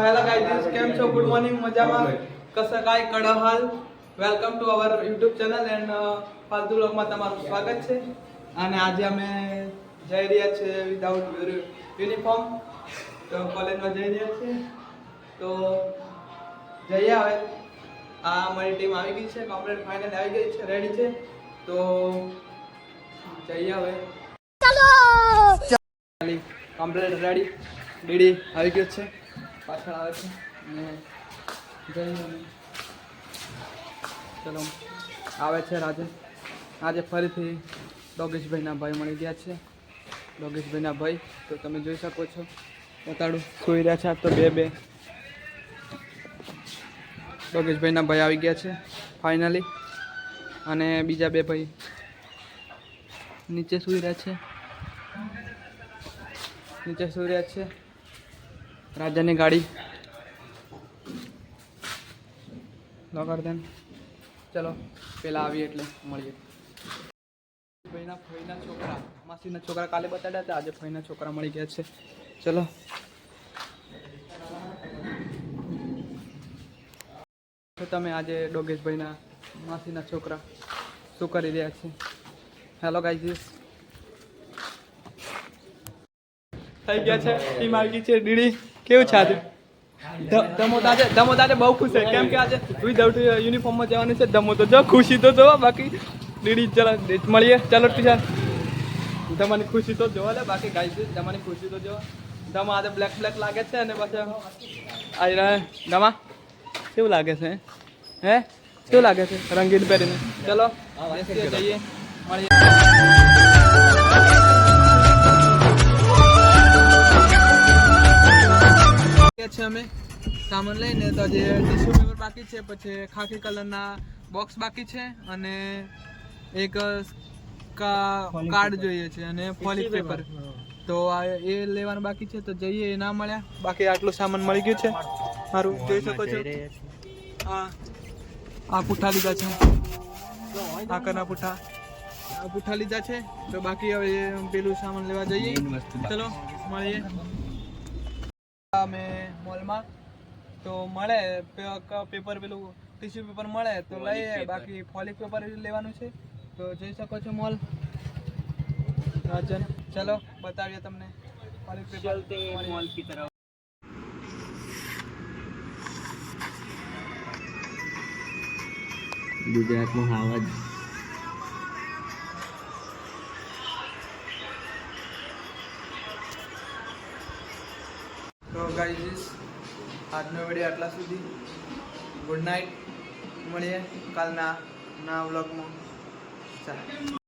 Hello guys કેમ છો? Good morning મજામાં? કસા કાય કડહાલ? Welcome to our YouTube channel and ફાલતુ વ્લોગમાં તમારું સ્વાગત છે. અને આજે અમે જઈ રહ્યા છીએ વિદાઉટ યુનિફોર્મ તો કોલેજમાં જઈ રહ્યા છીએ. તો જઈએ હવે. આ અમારી ટીમ આવી ગઈ છે કમ્પ્લેટ ફાઇનલ આવી ગઈ છે રેડી છે. તો જઈએ હવે. કમ્પ્લેટ રેડી ડીડી આવી ગયો છે. પાછળ આવે છે. અને. ચલો. આવે છે રાજે. આજે ફરીથી ડોગેશભાઈના ભાઈ મળી ગયા છે. ડોગેશભાઈના ભાઈ, તો તમે જોઈ શકો છો. બતાડું સુઈ રહ્યા છે તો બે બે. ડોગેશભાઈના ભાઈ આવી ગયા છે, ફાઇનલી. અને બીજા બે ભાઈ નીચે સુઈ રહ્યા છે. નીચે સુઈ રહ્યા છે. રાજાની ગાડી. લગાડ ચલો, પેલા આવીએ એટલે મળીએ. ભાઈના ફઈના છોકરા. માસીના છોકરા કાલે બતાડ્યા હતા. આજે ફઈના છોકરા મળી ગયા છે. ચલો. તો તમે આજે ડોગેશભાઈના માસીના છોકરા શું કરી રહ્યા છે? હેલો ગાઈઝીસ થઈ ગયા છે. ટીમ આવી છે, ડીડી. કેવું છે આજે? ધમો આજે ધમો તો બહુ ખુશ છે. કેમ કે આજે વિધાઉટ યુનિફોર્મમાં જવાનું છે, ધમો તો જો, ખુશી તો જોવા બાકી ડીડી, ચલો મળીએ. ચાલો ટીચર તમારી ખુશી તો જોવા લે બાકી ગાઈ તમારી ખુશી તો જોવા. ધમા આજે બ્લેક બ્લેક લાગે છે અને પછી આવી રહ્યા ધમા, કેવું લાગે છે, હે? કેવું લાગે છે, રંગીન પહેરીને? ચલો જઈએ. મળીએ. છે અમે. સામાન લઈને તો જે ટીશ્યુ પેપર બાકી છે પછી ખાખી કલરના બોક્સ બાકી છે અને એક કા- કાર્ડ જોઈએ છે અને ફોલિક પેપર તો આ એ લેવાનું બાકી છે તો જઈએ એ ના મળ્યા. બાકી આટલું સામાન મળી ગયું છે. સારું જોઈ શકો છો. આ આ પુઠ્ઠા લીધા છે. આકરના પુઠ્ઠા આ પુઠ્ઠા લીધા છે. તો બાકી હવે પેલું સામાન લેવા જઈએ. ચલો મળીએ. અમે મોલમાં. તો મળે પેપર પેલું ટીસ્યુ પેપર મળે તો લઈએ. બાકી ફોલિક પેપર લેવાનું છે. તો જઈ શકો છો મોલ. રાજન ચલો બતાવીએ તમને. ફોલિક પેપર મોલ કી તરફ. ગુજરાતમાં હાવ તો ગાઈઝ આજનો વીડિયો આટલા સુધી. ગુડ નાઇટ મળીએ કાલના ના વ્લોગમાં ચાલો.